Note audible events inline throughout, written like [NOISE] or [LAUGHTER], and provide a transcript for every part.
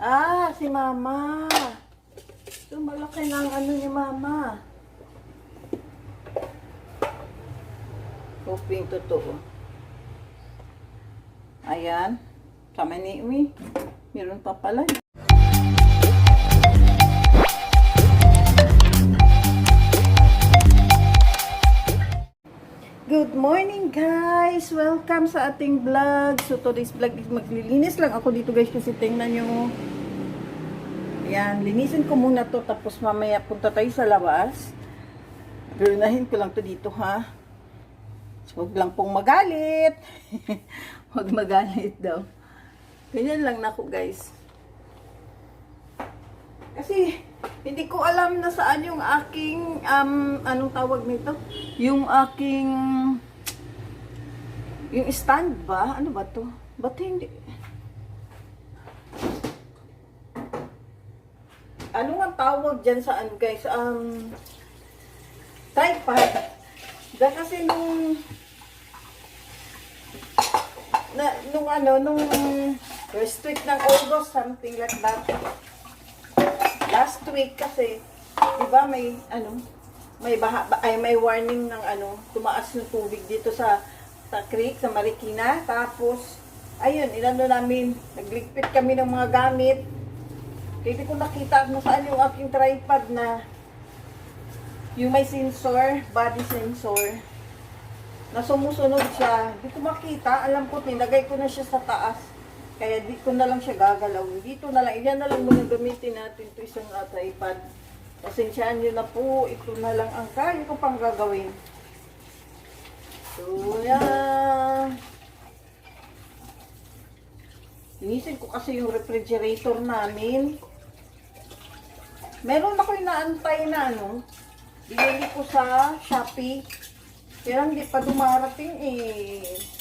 Ah, si Mama. So, malaki na ang ano ni Mama. Hoping totoo. Ayan. Sama ni Umi. Meron pa pala. Good morning guys! Welcome sa ating vlog. So today's vlog is maglilinis lang ako dito guys kasi tingnan nyo. Ayan, linisin ko muna to tapos mamaya punta tayo sa labas. Pirunahin ko lang to dito ha. So, huwag lang pong magalit. [LAUGHS] huwag magalit daw. Ganyan lang na ako guys. Kasi hindi ko alam na saan yung aking um anong tawag nito? Yung aking yung stand ba? Ano ba 'to? Ba't hindi? Ano nga tawag dyan sa ano guys? Um, tripod. Dahil kasi nung na, nung ano, nung first week ng August, something like that. Last week kasi, di ba may ano, may baha, ba- ay may warning ng ano, tumaas ng tubig dito sa sa creek, sa Marikina. Tapos, ayun, inano namin, nagligpit kami ng mga gamit. Hindi ko nakita kung saan yung aking tripod na yung may sensor, body sensor, na sumusunod siya. Hindi ko makita. Alam ko, tinagay ko na siya sa taas. Kaya di ko na lang siya gagalawin. Dito na lang. Yan na lang muna gamitin natin ito isang uh, tripod. Pasensyaan nyo na po. Ito na lang ang kaya ko pang gagawin. So, yan. Linisin ko kasi yung refrigerator namin. Meron ako inaantay na ano. Binili ko sa Shopee. Pero hindi pa dumarating eh.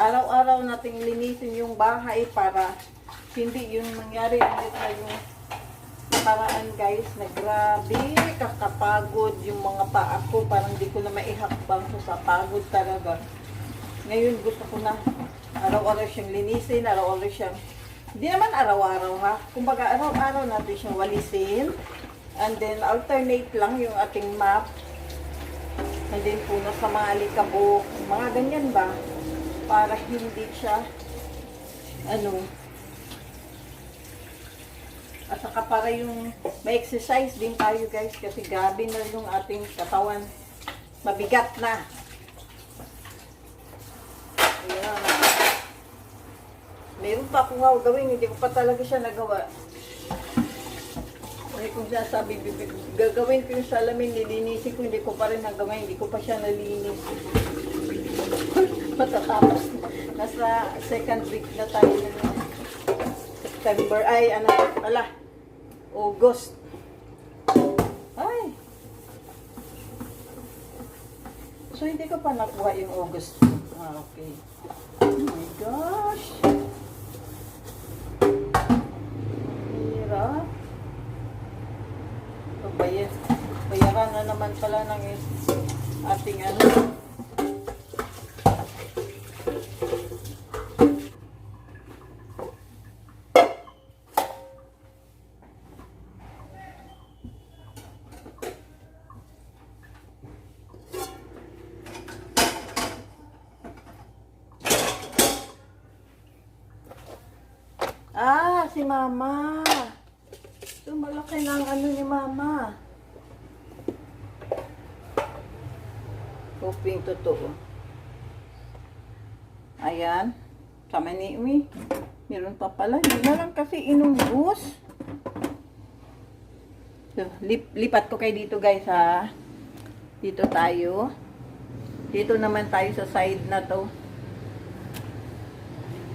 Araw-araw nating linisin yung bahay para hindi yung nangyari. Ulit na yung nakaraan guys na grabe kakapagod yung mga paa ko. Parang di ko na maihakbang so sa pagod talaga. Ngayon gusto ko na araw-araw siyang linisin araw-araw siyang hindi naman araw-araw ha? Kumbaga araw-araw natin siyang walisin. And then alternate lang yung ating map. And then puno sa mga alikabok. Mga ganyan ba para hindi siya ano at saka para yung may exercise din tayo guys kasi grabe na yung ating katawan. Mabigat na. Ayan. Meron pa akong gawin, hindi ko pa talaga siya nagawa. Kasi kung sinasabi, gagawin ko yung salamin, nilinisin ko, hindi ko pa rin nagawa, hindi ko pa siya nalinis. Matatapos. Nasa second week na tayo na September, ay ano, ala, August. Ay. So, hindi ko pa nakuha yung August. Ah, okay. Oh my gosh. Hirap. So, bayad. Bayaran na naman pala ng ating ano. Ah, si Mama. So, malaki na ang ano ni Mama. Hoping totoo. Ayan. Sama ni Umi. Meron pa pala. Hindi na lang kasi inubos. So, lip, lipat ko kayo dito guys ha. Dito tayo. Dito naman tayo sa side na to.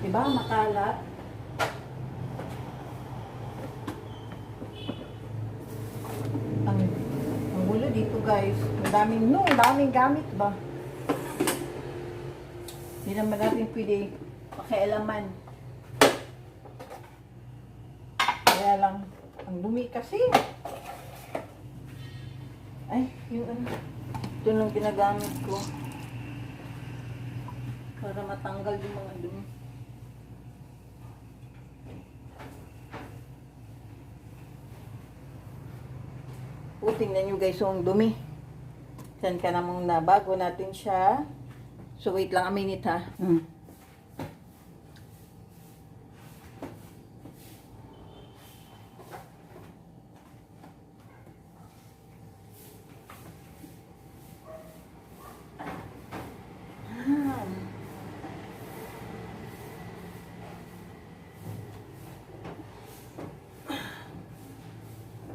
Diba? Makalat. ang ang gulo dito guys. Ang daming no, daming gamit ba? Hindi naman natin pwede pakialaman. Kaya lang, ang dumi kasi. Ay, yung ano. Ito lang ginagamit ko. Para matanggal yung mga dumi. O, tingnan nyo guys, yung dumi. Saan ka na muna bago natin siya. So, wait lang a minute ha. Hmm. Ah.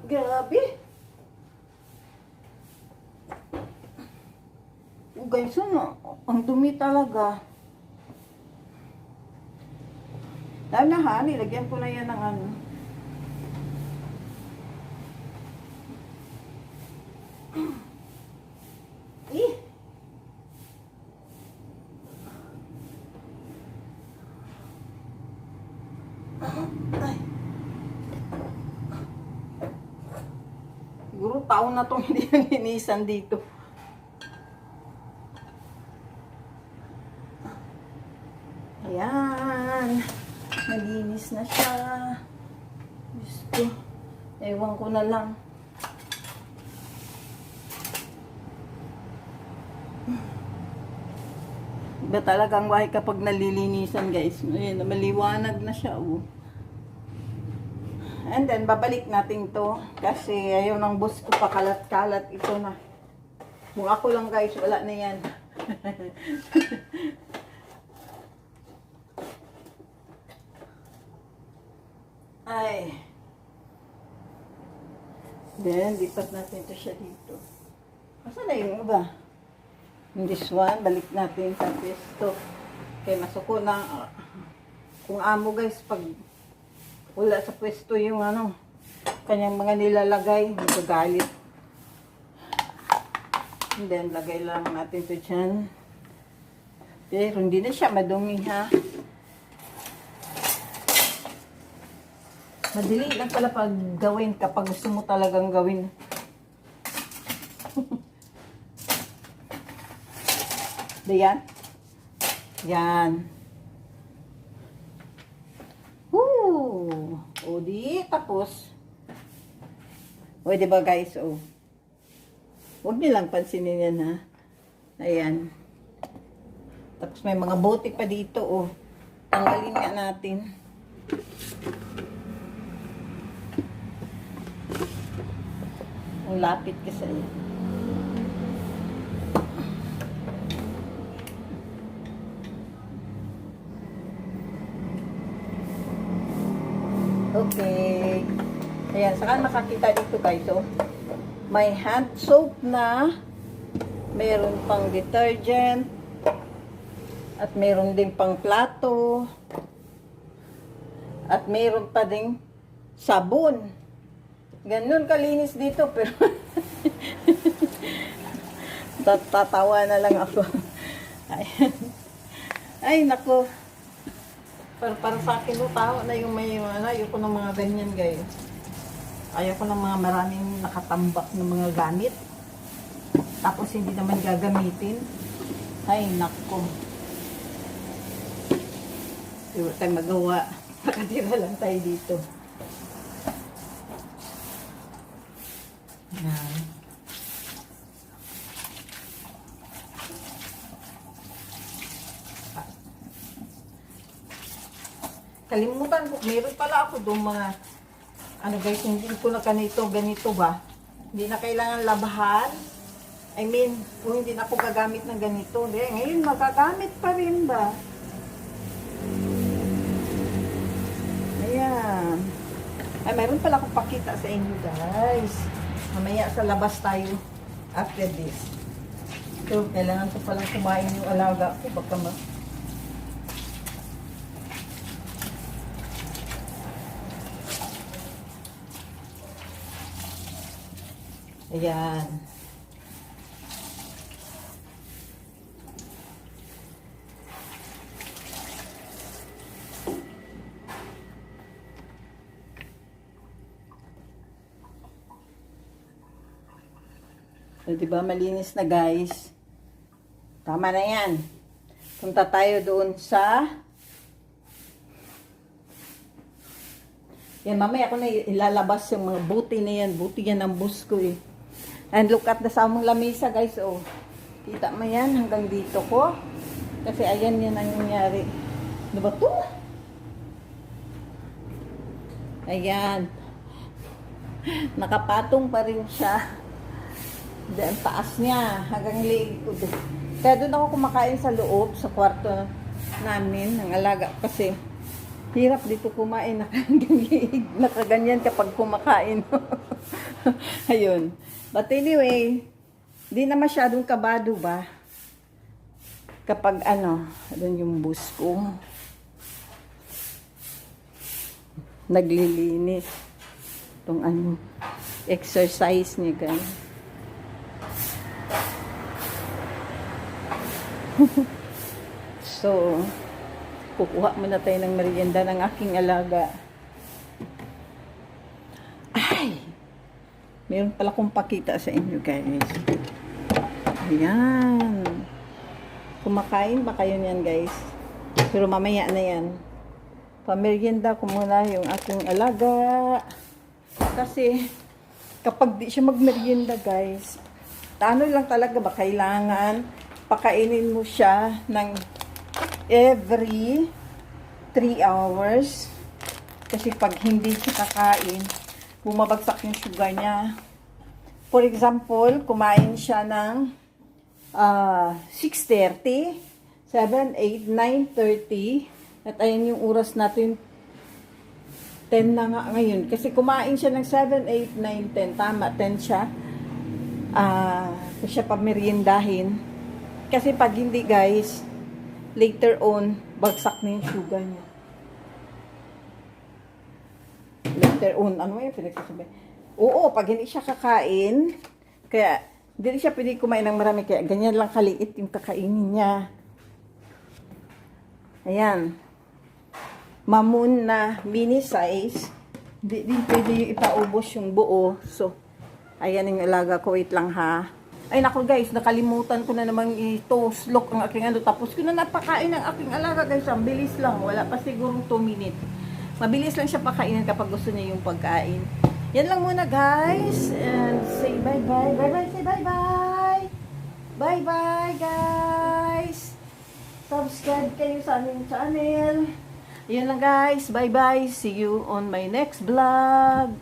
Grabe. Oh, guys, ano? Ang dumi talaga. Dahil na ha, nilagyan ko na yan ng ano. [CLEARS THROAT] Eh! Siguro taon na itong [LAUGHS] hindi nilinisan dito. Ayan. Nalinis na siya. Gusto. Ewan ko na lang. Iba talagang wahay kapag nalilinisan guys. Ayan, maliwanag na siya. Oh. And then, babalik natin to. Kasi ayaw ng boss ko pakalat-kalat. Ito na. Kung ako lang guys, wala na yan. [LAUGHS] Ay. Then, lipat natin to siya dito. Asa na yung iba? Yung This one, balik natin sa pwesto. Kaya masuko na. ah, kung amo guys, pag wala sa pwesto yung ano, kanyang mga nilalagay, magagalit. And then, lagay lang natin to dyan. Pero hindi na siya madumi ha. Madali lang pala pag gawin kapag gusto mo talagang gawin. [LAUGHS] Diyan. Yan. Woo! O di, tapos. O, di ba guys, o. Huwag niyo lang pansinin yan, ha. Ayan. Tapos may mga bote pa dito, o. Tanggalin nga natin. Ang lapit ka sa iyo. Okay. Ayan, saka makakita dito guys, oh. May hand soap na. Meron pang detergent. At meron din pang plato. At meron pa ding sabon. Ganun kalinis dito, pero Tatawa na lang ako. Ay, Ay nako. Para, para sa akin, tao na yung may, ano, ayoko ng mga ganyan, guys. Ayoko ng mga maraming nakatambak ng mga gamit. Tapos hindi naman gagamitin. Ay, nako. Ba tayo magawa? [LAUGHS] Nakatira lang tayo dito. Yan. Kalimutan ko, meron pala ako doon mga, ano guys, hindi ko na kanito, ganito ba? Hindi na kailangan labahan. I mean, kung hindi na ako gagamit ng ganito, hindi, ngayon magagamit pa rin ba? Ayan. Ay, mayroon pala akong pakita sa inyo, guys. Mamaya sa labas tayo after this. So, kailangan ko palang kumain yung alaga ko. Baka ma... Ayan. So, di ba malinis na guys? Tama na yan. Punta tayo doon sa... Yan, mamaya ako na ilalabas yung mga buti na yan. Buti yan ang bus ko eh. And look at the samong lamisa guys, oh. Kita mo yan hanggang dito ko. Kasi ayan yan ang nangyari. Ano ba to? Ayan. [LAUGHS] Nakapatong pa rin siya. Diyan, taas niya. Hanggang liig ko. din. Kaya doon ako kumakain sa loob, sa kwarto namin, ng alaga. Kasi hirap dito kumain. Liig. [LAUGHS] Nakaganyan kapag kumakain. [LAUGHS] Ayun. But anyway, di na masyadong kabado ba? Kapag ano, doon yung bus ko. Naglilinis. Itong ano, exercise niya guys. [LAUGHS] so, kukuha muna tayo ng merienda ng aking alaga. Ay! Meron pala kong pakita sa inyo guys. Ayan. Kumakain ba kayo niyan guys? Pero mamaya na yan. Pamerienda ko muna yung aking alaga. Kasi kapag di siya magmerienda guys, ano lang talaga ba kailangan pakainin mo siya ng every 3 hours. Kasi pag hindi siya kakain, bumabagsak yung sugar niya. For example, kumain siya ng ah 6.30, 7, 8, 9.30, at ayun yung oras natin 10 na nga ngayon. Kasi kumain siya ng 7, 8, 9, 10. Tama, 10 siya. Uh, siya pa meriendahin. Kasi pag hindi guys, later on, bagsak na yung sugar niya. Later on, ano yung pinagsasabi? Oo, pag hindi siya kakain, kaya hindi siya pwede kumain ng marami, kaya ganyan lang kaliit yung kakainin niya. Ayan. Mamun na mini size. Hindi din pwede yung ipaubos yung buo. So, ayan yung alaga ko. Wait lang ha. Ay nako guys, nakalimutan ko na namang i-toast look ang aking ano. Tapos ko na napakain ng aking alaga guys. Ang bilis lang. Wala pa siguro 2 minutes. Mabilis lang siya pakainin kapag gusto niya yung pagkain. Yan lang muna guys. And say bye-bye. Bye-bye. Say bye-bye. Bye-bye guys. Subscribe kayo sa aming channel. Yan lang guys. Bye-bye. See you on my next vlog.